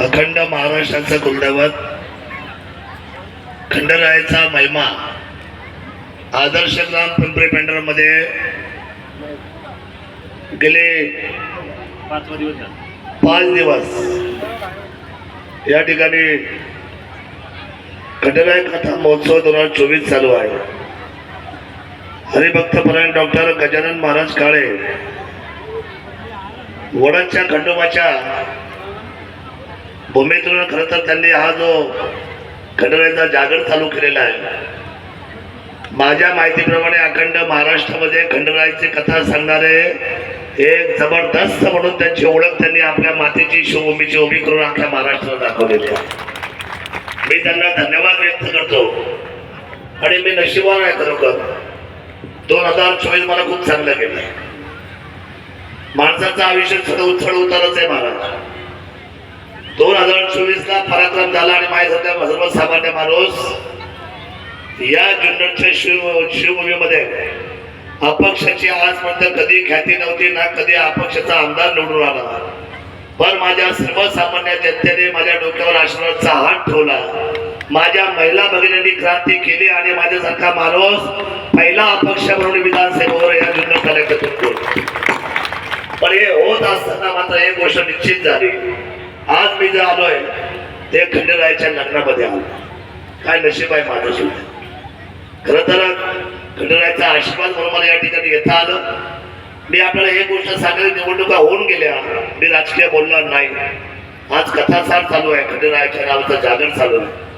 अखंड महाराष्ट्राचा कुलदैवत खंडरायाचा महिमा आदर्श ग्राम पिंपरी पेंढरमध्ये गेले पाच दिवस या ठिकाणी खंडराय कथा महोत्सव दोन हजार चोवीस चालू आहे. हरिभक्तपरायण डॉक्टर गजानन महाराज काळे वडाच्या खंडोबाच्या भूमीतून खरं तर त्यांनी हा जो खंडरायाचा जागर चालू केलेला आहे माझ्या माहितीप्रमाणे अखंड महाराष्ट्रामध्ये खंडरायाची कथा सांगणारे एक जबरदस्त म्हणून त्यांची ओळख त्यांनी आपल्या मातेची शिवभूमीची उभी करून आपल्या महाराष्ट्राला दाखवलेली आहे. मी त्यांना धन्यवाद व्यक्त करतो. आणि मी नशिबान आहे खरोखर. दोन हजार चोवीस मला खूप चांगलं गेलं माणसाचं आयुष्य सगळं उथळ उतारच आहे महाराज. दोन हजार चोवीस ला पराक्रम झाला आणि माझ्यासारखा सर्वसामान्य माणूस या जुन्नरच्या शिव शिवभूमीमध्ये अपक्षाची आजपर्यंत कधी ख्याती नव्हती ना कधी अपक्षाचा आमदार निवडून आला. पण माझ्या सर्वसामान्य जनतेने माझ्या डोक्यावर आशीर्वादचा हात ठेवला. माझ्या महिला भगिनींनी क्रांती केली आणि माझ्यासारखा माणूस पहिला अपक्ष म्हणून विधानसभेवर या जुन्नर तालुक्यातून पण हे होत असताना मात्र एक गोष्ट निश्चित झाली. आज मी जे आलोय ते खंडेरायाच्या लग्नामध्ये आलो काय नशीब आहे माझं सुद्धा खरं तर खंडेरायाचा आशीर्वाद म्हणून मला या ठिकाणी येता आलं. मी आपल्याला एक गोष्ट सांगेल निवडणुका होऊन गेल्या. मी राजकीय बोलणार नाही. आज कथासार चालू आहे खंडेरायाच्या नावाचं जागर चालू आहे.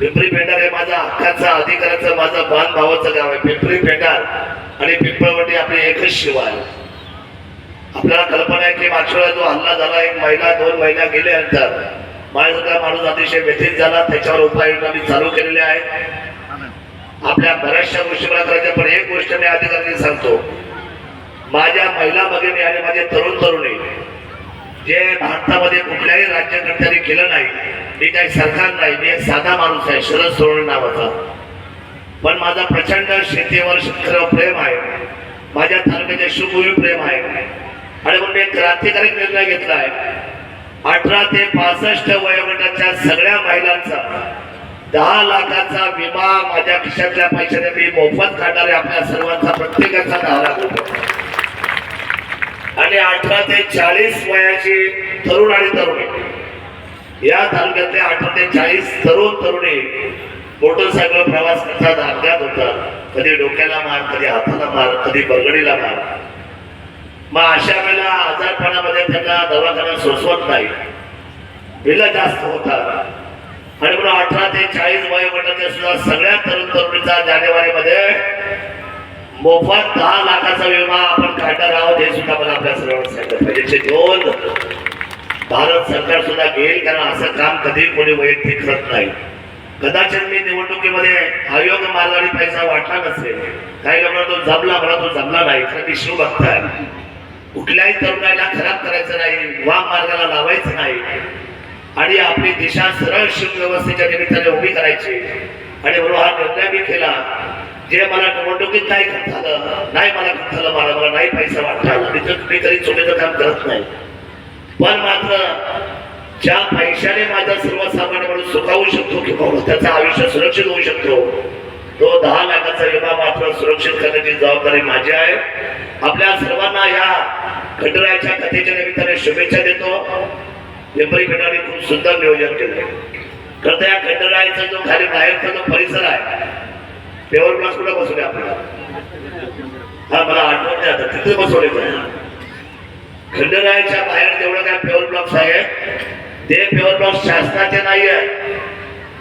पिंपरी पेंडार हे माझा हक्काचा अधिकाराचं माझा बाण भावाचं गाव आहे. पिंपरी पेंडार आणि पिंपळवटी आपले एकच शिवाय आपल्याला कल्पना आहे की मागच्या जो हल्ला झाला एक महिला दोन महिला गेल्यानंतर माझा माणूस अतिशय व्यथित झाला. त्याच्यावर उपाययोजना मी चालू केलेल्या आहेत. आपल्या बऱ्याचशा गोष्टी मला करायच्या पण एक गोष्ट मी अधिकाऱ्यांनी सांगतो. माझ्या महिला भगिनी आणि माझे तरुण तरुणी जे भारतामध्ये कुठल्याही राज्यकर्त्यांनी केलं नाही मी काही सरकार नाही मी एक साधा माणूस आहे शरद सोडवणे नावाचा. पण माझा प्रचंड शेतीवर शेतकऱ्यावर प्रेम आहे. माझ्या तालुक्याच्या शिवभूमी प्रेम आहे. आणि म्हणून मी एक क्रांतिकारी निर्णय घेतला आहे अठरा ते पासष्ट वयोगटाच्या सगळ्या महिलांचा दहा लाखाचा विमा माझ्या खिशातल्या पैशाने मी मोफत काढणार आपल्या सर्वांचा प्रत्येकाचा दहा लाख रुपये आणि अठरा ते चाळीस वयाची तरुण आणि तरुणी. या तालुक्यातले अठरा ते चाळीस तरुण तरुणी मोटरसायकल प्रवास करतात अपघात होतात. कधी डोक्याला मार कधी हाताला मार कधी बरगडीला मार. मग अशा वेळेला आजारपणामध्ये त्यांना दवाखाना सोसवत नाही. बिल जास्त होतात. आणि म्हणून अठरा ते चाळीस वयोगटाच्या सुद्धा सगळ्या तरुण तरुणीचा जानेवारीमध्ये मोफत दहा लाखाचा विमा आपण काढणार आहोत हे सुद्धा मला आपल्या सर्वांना सांगत म्हणजे दोन भारत सरकार सुद्धा घेईल कारण असं काम कधी कोणी वैयक्तिक करत नाही. कदाचित मी निवडणुकीमध्ये आयोग मार्गाने पैसा वाटला नसेल. काही लोकांना तो जमला मला तो जमला नाही. कारण मी शिवभक्त आहे. कुठल्याही तरुणाला खराब करायचं नाही वाम मार्गाला लावायचं नाही. आणि आपली दिशा सरळ शिव व्यवस्थेच्या निमित्ताने उभी करायची. आणि म्हणून हा निर्णय मी केला. जे मला निवडणुकीत नाही झालं नाही मला करता मला मला नाही पैसा वाटला मी तर चुकीचं काम करत नाही. पण मात्र ज्या पैशाने माझा सर्वसामान्य माणूस सुखावू शकतो किंवा त्याचं आयुष्य सुरक्षित होऊ शकतो तो दहा लाखाचा विमा मात्र सुरक्षित करण्याची जबाबदारी माझी आहे. आपल्या सर्वांना या खंडरायाच्या कथेच्या निमित्ताने शुभेच्छा देतो. पिंपरी खंडाने खूप सुंदर नियोजन केलंय. खरं तर या खंडरायाचा जो खाली बाहेरचा जो परिसर आहे पेवर क्लास कुठे बसवले आपल्याला? हा मला आठवण नाही आता. तिथे बसवले खंडरायाच्या बाहेर जेवढं काय पेवर ब्लॉक्स आहे? ते पेवर ब्लॉक्स शासनाचे नाही आहे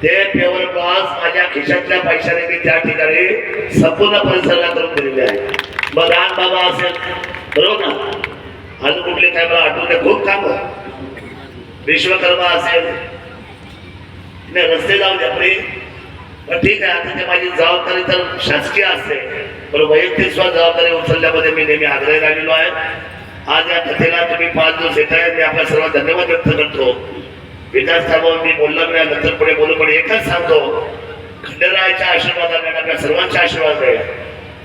ते पेवर ब्लॉक्स माझ्या खिशातल्या पैशाने मी त्या ठिकाणी संपूर्ण परिसराला करून दिलेले आहे लहान बाबा असेल बरोबर ना? अजून कुठले काय मला आठवते खूप काम विश्वकर्मा असेल. नाही रस्ते जाऊ द्या प्री पण ठीक आहे आता ते माझी जबाबदारी तर शासकीय असते. पण वैयक्तिक स्व जबाबदारी उचलल्यामध्ये मी नेहमी आग्रही राहिलेलो आहे. आज या कथेला तुम्ही पाच दिवस येत आहे मी आपल्या सर्व धन्यवाद व्यक्त करतो. विकास थांबवून मी बोललो मी नंतर पुढे बोलू पण एकच सांगतो खंडरायाच्या आशीर्वादाने आपल्या आपल्या सर्वांच्या आशीर्वादाने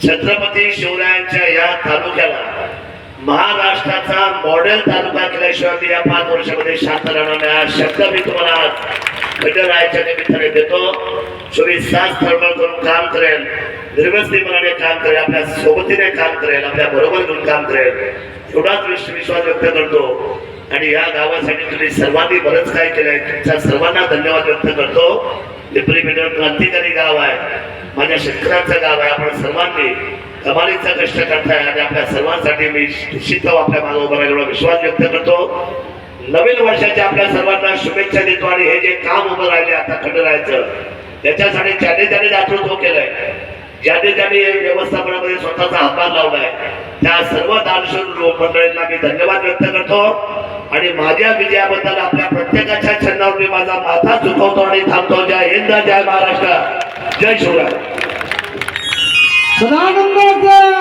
छत्रपती शिवरायांच्या या तालुक्याला महाराष्ट्राचा मॉडेल तालुका केल्याशिवाय मी या पाच वर्षामध्ये शांत राहणार नाही. हा शब्द मी तुम्हाला आज खंडरायाच्या निमित्ताने देतो. चोवीस तास तळमळ करून काम करेल निर्वस्ती काम करेल आपल्या सोबतीने काम करेल आपल्या बरोबर घेऊन काम करेल. एवढाच विश्व विश्वास व्यक्त करतो. आणि या गावासाठी तुम्ही सर्वांनी बरंच काय केलंय. तुमच्या सर्वांना धन्यवाद व्यक्त करतो. पिंपरी मिडल क्रांतिकारी गाव आहे. माझ्या शेतकऱ्यांचं गाव आहे. आपण सर्वांनी कमालीचा कष्ट करताय आणि आपल्या सर्वांसाठी मी निश्चित आपल्या मागे उभा एवढा विश्वास व्यक्त करतो. नवीन वर्षाच्या आपल्या सर्वांना शुभेच्छा देतो आणि हे जे काम उभं राहिले आता खंडरायचं त्याच्यासाठी त्याने त्याने दातृत्व हो केलंय. ज्याने ज्याने व्यवस्थापनामध्ये स्वतःचा हातभार लावलाय त्या सर्व दानशूर मंडळींना मी धन्यवाद व्यक्त करतो. आणि माझ्या विजयाबद्दल आपल्या प्रत्येकाच्या छंदावर मी माझा माथा चुकवतो आणि थांबतो. जय हिंद जय महाराष्ट्र. जय शिवराय. सदानंदाचा